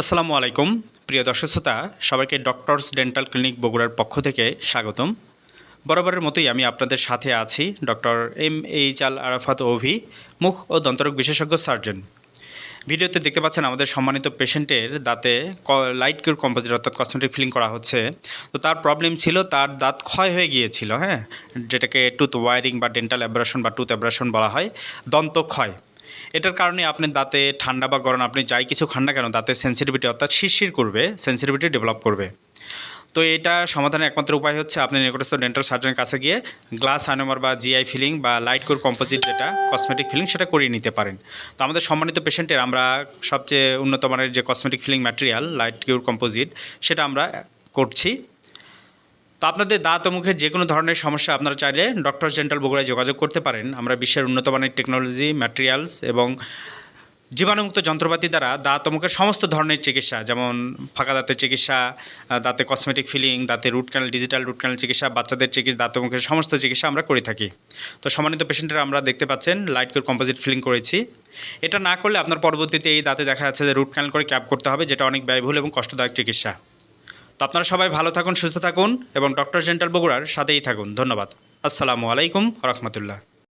আসসালামু আলাইকুম। প্রিয় দর্শক শ্রোতা, সবাইকে ডক্টরস ডেন্টাল ক্লিনিক বগুড়ার পক্ষ থেকে স্বাগতম। বরাবরের মতোই আমি আপনাদের সাথে আছি doctor M H Al Arafat Ovi, মুখ ও দন্তরোগ বিশেষজ্ঞ সার্জন। ভিডিওতে দেখতে পাচ্ছেন আমাদের সম্মানিত পেশেন্টের দাঁতে ক, লাইট কিউর কম্পোজিট, অর্থাৎ কসমেটিক ফিলিং করা হচ্ছে। তো তার প্রবলেম ছিল, তার দাঁত ক্ষয় হয়ে গিয়েছিল হ্যাঁ? যেটাকে টুথ ওয়ারিং বা ডেন্টাল অ্যাব্রাশন বা টুথ অ্যাব্রাশন বলা হয়, দন্ত ক্ষয়। এটার কারণে আপনার দাঁতে ঠান্ডা বা গরম, আপনি যাই কিছু খান না কেন, দাঁতের সেন্সিটিভিটি অর্থাৎ শিরশির করবে সেন্সিটিভিটি ডেভেলপ করবে। তো এটা সমাধানের একমাত্র উপায় হচ্ছে আপনি নিকটস্থ ডেন্টাল সার্জনের কাছে গিয়ে গ্লাস আনোমার বা জিআই ফিলিং বা লাইট কোর কম্পোজিট যেটা কসমেটিক ফিলিং সেটা করিয়ে নিতে পারেন। তো আমাদের সম্মানিত পেশেন্টের আমরা সবচেয়ে উন্নত মানের যে cosmetic filling material light cure composite সেটা আমরা করছি। তো আপনাদের দাঁত ও মুখের যে কোনো ধরনের সমস্যা আপনারা চাইলে ডক্টর ডেন্টাল বগুড়ায় যোগাযোগ করতে পারেন। আমরা বিশ্বের উন্নত মানের টেকনোলজি ম্যাটেরিয়ালস এবং জীবাণুমুক্ত যন্ত্রপাতি দ্বারা দাঁত ও মুখের সমস্ত ধরনের চিকিৎসা, যেমন ফাঁকা দাঁতের চিকিৎসা দাঁতে কসমেটিক ফিলিং দাঁতে root canal digital root canal চিকিৎসা, বাচ্চাদের চিকিৎসা, দাঁত ও মুখের সমস্ত চিকিৎসা আমরা করে থাকি। তো সম্মানিত পেশেন্টেরা আমরা দেখতে পাচ্ছেন লাইট কোর কম্পোজিট ফিলিং করেছি। এটা না করলে আপনার পরবর্তীতে এই দাঁতে দেখা যাচ্ছে যে রুট ক্যানাল করে ক্যাপ করতে হবে, যেটা অনেক ব্যয়বহুল এবং কষ্টদায়ক চিকিৎসা। তো আপনারা সবাই ভালো থাকুন, সুস্থ থাকুন এবং ডক্টর জেন্টাল বগুড়ার সাথেই থাকুন। ধন্যবাদ। আসসালামু আলাইকুম রহমতুল্লাহ।